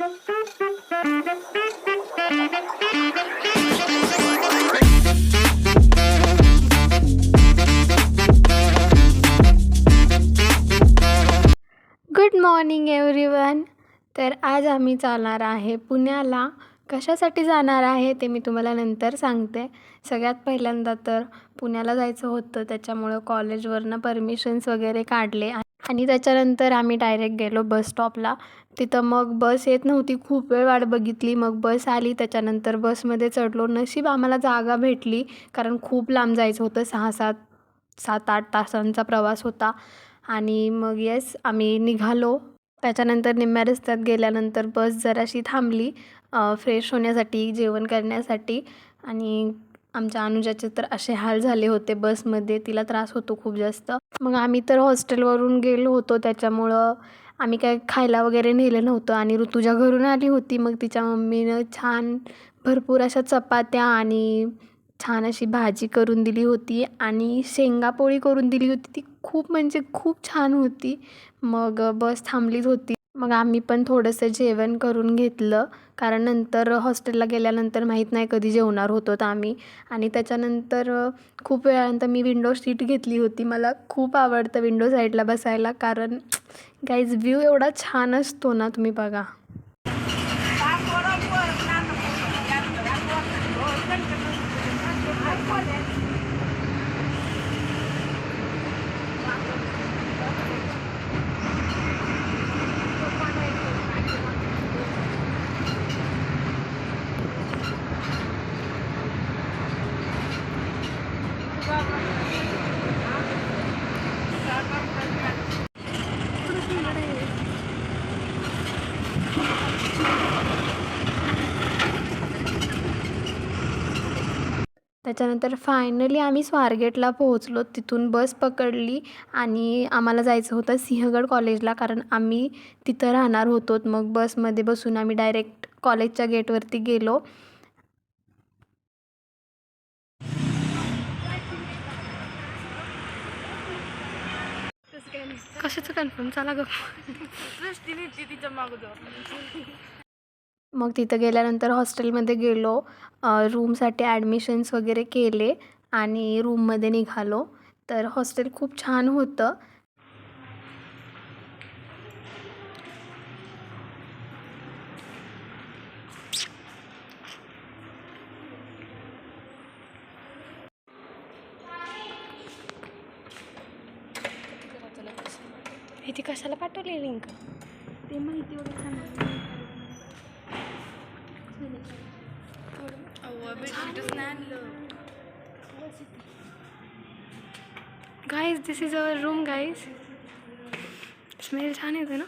Good morning everyone तर आज आम्ही चालणार आहे पुण्याला. कशासाठी जाणार आहे ते मी तुम्हाला नंतर सांगते. सगळ्यात पहिल्यांदा तर पुण्याला जायचं होतं त्याच्यामुळं कॉलेजवरनं परमिशन्स वगैरे काढले. आणि त्याच्यानंतर आम्ही डायरेक्ट गेलो बस स्टॉपला. तिथं मग बस येत नव्हती. खूप वेळ वाट बघितली. मग बस आली. त्याच्यानंतर बसमध्ये चढलो. नशीब आम्हाला जागा भेटली. कारण खूप लांब जायचं होतं. सहा सात सात आठ तासांचा प्रवास होता. आणि मग येस आम्ही निघालो. त्याच्यानंतर निम्म्या रस्त्यात गेल्यानंतर बस जराशी थांबली. फ्रेश होण्यासाठी जेवण करण्यासाठी. आणि आमच्या अनुजाचे तर असे हाल झाले होते. बसमध्ये तिला त्रास होतो खूप जास्त. मग आम्ही तर हॉस्टेलवरून गेलो होतो. त्याच्यामुळं आम्ही काय खायला वगैरे नेलं नव्हतं आणि ऋतुजा घरून आली होती. मग तिच्या मम्मीनं छान भरपूर अशा चपात्या आणि छान अशी भाजी करून दिली होती आणि शेंगापोळी करून दिली होती. ती खूप म्हणजे खूप छान होती. मग बस थांबलीच होती. मग आम्ही पण थोडंसं जेवण करून घेतलं. कारण नंतर हॉस्टेलला गेल्यानंतर माहीत नाही कधी जेवणार होतो तर आम्ही. आणि त्याच्यानंतर खूप वेळानंतर मी विंडो सीट घेतली होती. मला खूप आवडतं विंडो साईडला बसायला. कारण गाईज व्ह्यू एवढा छान असतो ना तुम्ही बघा. त्याच्यानंतर फायनली आम्ही स्वारगेटला पोहोचलो. तिथून बस पकडली आणि आम्हाला जायचं होतं सिंहगड कॉलेजला कारण आम्ही तिथं राहणार होतो. मग बसमध्ये बसून आम्ही डायरेक्ट कॉलेजच्या गेटवरती गेलो. कशाचं कन्फर्म चला ग तिच्या मागं मग तिथं गेल्यानंतर हॉस्टेलमध्ये गेलो रूमसाठी ॲडमिशन्स वगैरे केले आणि रूममध्ये निघालो. तर हॉस्टेल खूप छान होतं. कशाला पाठवली लिंक? ते माहिती एवढं सांगितलं guys this is our room guys smell छान येतो ना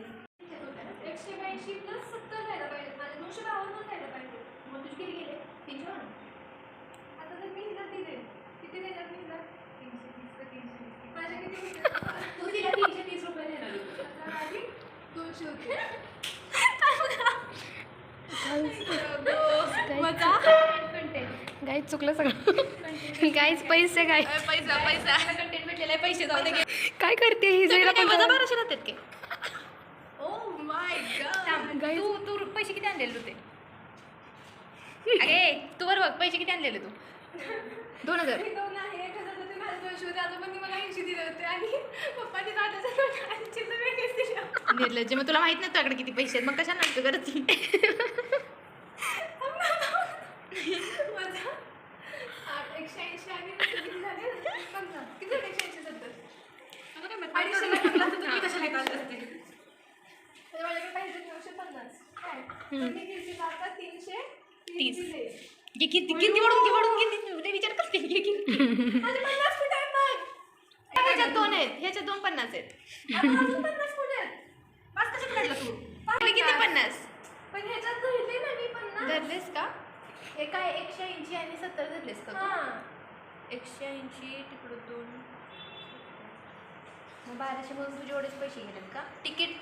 एकशे ब्याऐंशी प्लस सत्तर जायला पाहिजे माझे दोनशे बावन्न जायला पाहिजे मग तुझे किती गेले तीनशे आता जर मी हिला दिले किती देणार मी हिला तीनशे तीस का तीनशे वीस माझे किती होते? तू तिला तीनशे तीस रुपये देणार होती. आता माझी दोनशे होते कंटेंट गाईज चुकलं सगळं. गाईज पैसे गाय पैसा पैसा. जाऊ दे. काय करते ही? जायला पण वजा बाराशे राहतात की. Oh my God Guys. तू तू पैसे किती आणलेले होते? अरे तू वर बघ पैसे किती आणलेले तू? दोन हजार. माझे निर्लज्ज मग तुला माहीत नाही तुझ्याकडे किती पैसे आहेत. मग कशाला नाटकं करत ती? माझा आठ एकशे ऐंशी आणि किती झाले पन्नास किती झाले एकशे ऐंशी सत्तर अडीचशे लागले असते तर मी कशाला काढत असते तर माझ्याकडे पाहिजे नऊशे पन्नास किती तीस. किती किती किती विचार करते ह्याच्यात दोन आहेत ह्याच्यात दोन पन्नास आहेत. पन्नास किती पण ह्याच्यात धरले ना मी पन्नास. धरलेस का? हे काय एकशे ऐंशी आणि सत्तर धरलेस का एकशे ऐंशी दोन. मग बाराशे म्हणून तुझे एवढेच पैसे गेलेत का? तिकीट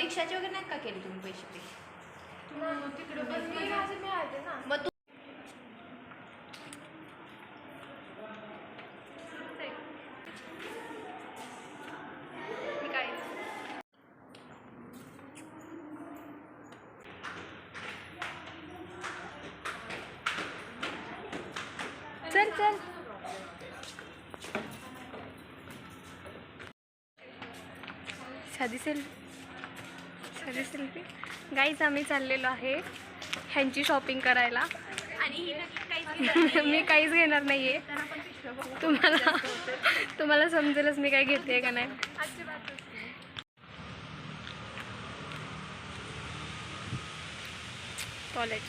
रिक्षाचे वगैरे नाहीत का केले तुम्ही पैसे पे चल चल. साधी सेल्फी. साधी सेल्फी. गाईच आम्ही चाललेलो आहे ह्यांची शॉपिंग करायला. आणि मी काहीच घेणार नाही आहे. तुम्हाला तुम्हाला समजेलच मी काय घेते का नाही. कॉलेज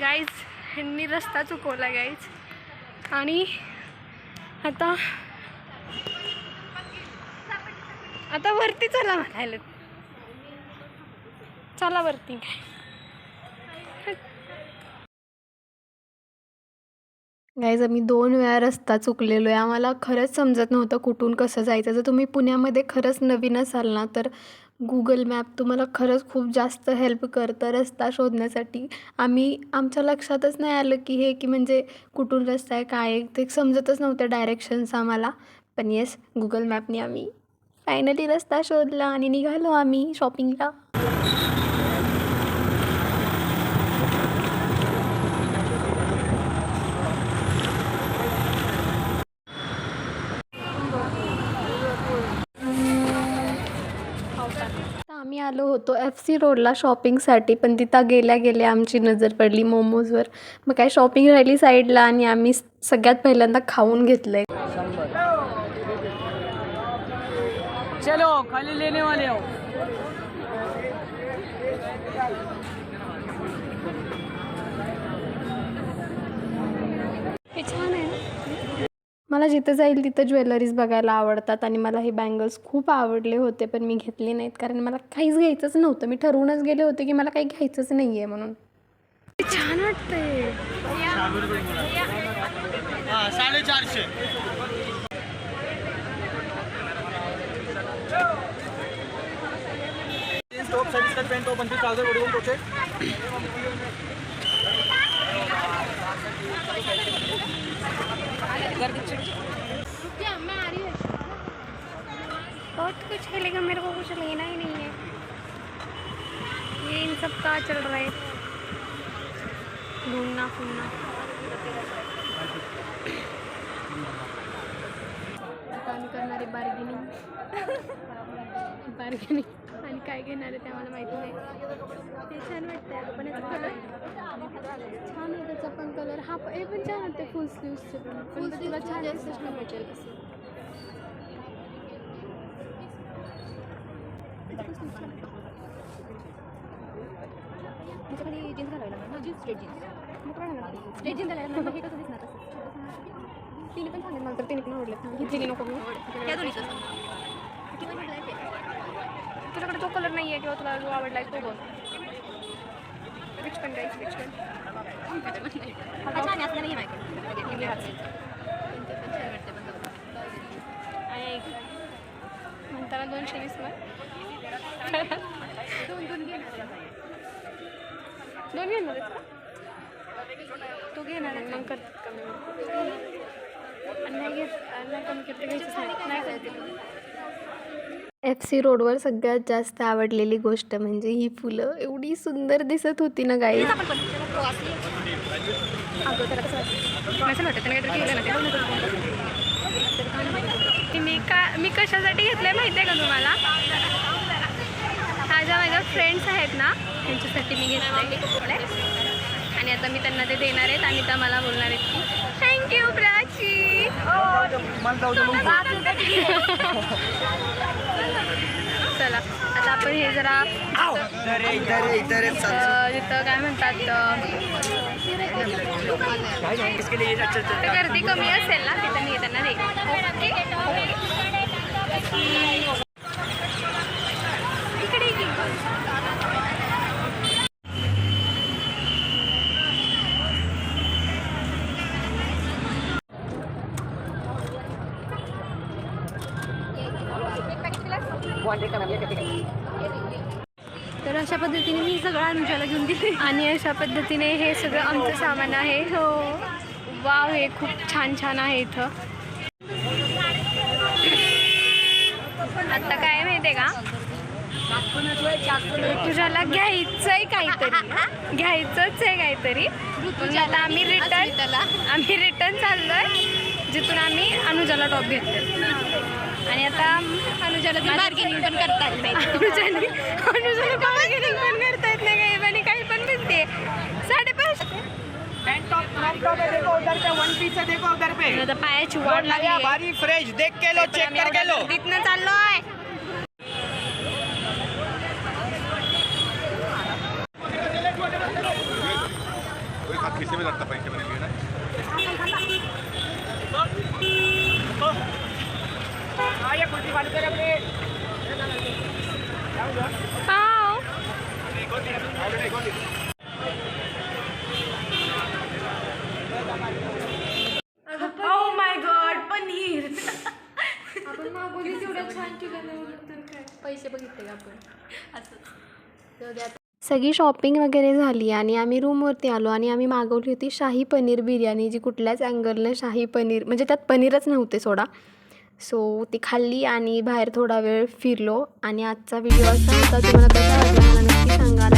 गाईज ह्यांनी रस्ता चुकवला गाईज आणि आता आता वरती चला म्हणायला. चला वरती. गाईज आम्ही दोन वेळा रस्ता चुकलेलो आहे आम्हाला खरंच समजत नव्हतं कुठून कसं जायचं. जर तुम्ही पुण्यामध्ये खरंच नवीन असाल ना तर गुगल मॅप तुम्हाला खरंच खूप जास्त हेल्प करतं रस्ता शोधण्यासाठी. आम्ही आमच्या लक्षातच नाही आलं की हे की म्हणजे कुठून रस्ता आहे काय आहे. ते समजतच नव्हतं डायरेक्शन्स आम्हाला. पण येस गुगल मॅपने आम्ही फायनली रस्ता शोधला आणि निघालो आम्ही शॉपिंगला आम्ही आलो होतो एफ सी रोडला शॉपिंगसाठी पण तिथं गेल्या गेल्या आमची नजर पडली मोमोजवर मग काय शॉपिंग राहिली साईडला आणि आम्ही सगळ्यात पहिल्यांदा खाऊन घेतलं आहे चलो खाली लेने वाले हो। हे छान आहे ना? मला जिथं जाईल तिथं ज्वेलरीज बघायला आवडतात आणि मला हे बँगल्स खूप आवडले होते पण मी घेतले नाहीत कारण मला काहीच घ्यायचंच नव्हतं. मी ठरवूनच गेले होते की मला काही घ्यायचंच नाही आहे म्हणून. हे छान वाटतंय. हा साडेचारशे. पोचे बहुत कुछ है लेकिन मेरे को कुछ लेना ही नहीं है। ये इन सब का चल रहा है। घूमना फिरना आम्ही करणार बार्गेनिंग बार्गेनिंग। आणि काय घेणार आहे ते आम्हाला माहिती नाही. ते छान वाटतंय अगं, पण याचा कलर छान आहे त्याचा पण कलर हा हे पण छान वाटते फुल स्लीव्सचे पण. पण तुला छान भेटेल असं ह्याच्यामध्ये जीन्स घालायला लागणार ना? जीन्स स्ट्रेट जीन्स मग काय घालणार? स्ट्रेट जीन्स घालायला लागणार, मग हे कसं दिसणार तसं? तिने पण सांगितलं मला तर तिने पण आवडले घेतलेली नको मी या दोन्हीचं किंवा हे black आहे. तुझ्याकडे तो कलर नाही आहे किंवा तुला जो आवडला आहे तो बघ विच पण गाईस विच पण हा छान आहे, असं नाही आहे माझ्याकडे. निळा हात. पण ते पण छान वाटते पण बघा. म्हणताना दोनशे वीस वर दोन दोन घेणार आहे. दोन घेणार आहेस का तू घेणार आहे मग करतात कमी आणि नाही घेत आणि नाही कमी करते घ्यायचंच नाही नाही करते एफ सी रोडवर सगळ्यात जास्त आवडलेली गोष्ट म्हणजे ही फुलं. एवढी सुंदर दिसत होती ना गाई मी का मी कशासाठी घेतलंय माहिती आहे का तुम्हाला? हा ज्या माझ्या फ्रेंड्स आहेत ना त्यांच्यासाठी मी घेतलंय. आणि आता मी त्यांना ते देणार आहेत आणि त्या मला बोलणार आहेत की थँक्यू प्राची चला आता आपण हे. जरा तिथं काय म्हणतात गर्दी कमी असेल ना तिथं मी त्यांना देईन इकडे ये की. तर अशा पद्धतीने मी सगळं अनुजाला घेऊन दिले आणि अशा पद्धतीने हे सगळं आमचं सामान आहे. हो. वाव हे खूप छान छान आहे इथं. आत्ता काय माहिती आहे का? ऋतुजाला घ्यायचंय काहीतरी. घ्यायचंच आहे काहीतरी. आता आम्ही रिटर्न आम्ही रिटर्न चाललोय जिथून आम्ही अनुजाला टॉप घेतले आणि आता अनुजाला बार्गेनिंग पण करता येत नाही. अनुजाने अनुजाला बार्गेनिंग पण करता येत नाही काही आणि काही पण म्हणते. साडेपाचशे पैंट टॉप क्रॉप टॉप देखो उधर पे वन पीस देखो उधर पे. आता पायाची वाट लागली आहे. भारी फ्रेश देख के लो चेक करके लो तिथनं चाललोय कोई हाथ खींचे में लगता पैसे में नहीं ना हाँ ये कुर्सी वाली तरफ पे पाव ओ माय गॉड पनीर. आपण मागवली तेवढं छान चिकन तर काय? पैसे बघितले का आपण? असं. सगळी शॉपिंग वगैरे झाली आणि आम्ही रूमवरती आलो आणि आम्ही मागवली होती शाही पनीर बिर्याणी जी कुठल्याच अँगलनं शाही पनीर म्हणजे त्यात पनीरच नव्हते सोडा. सो ती खाल्ली आणि बाहेर थोडा वेळ फिरलो. आणि आजचा व्हिडिओ असा होता तुम्हाला कसा वाटला मला नक्की सांगा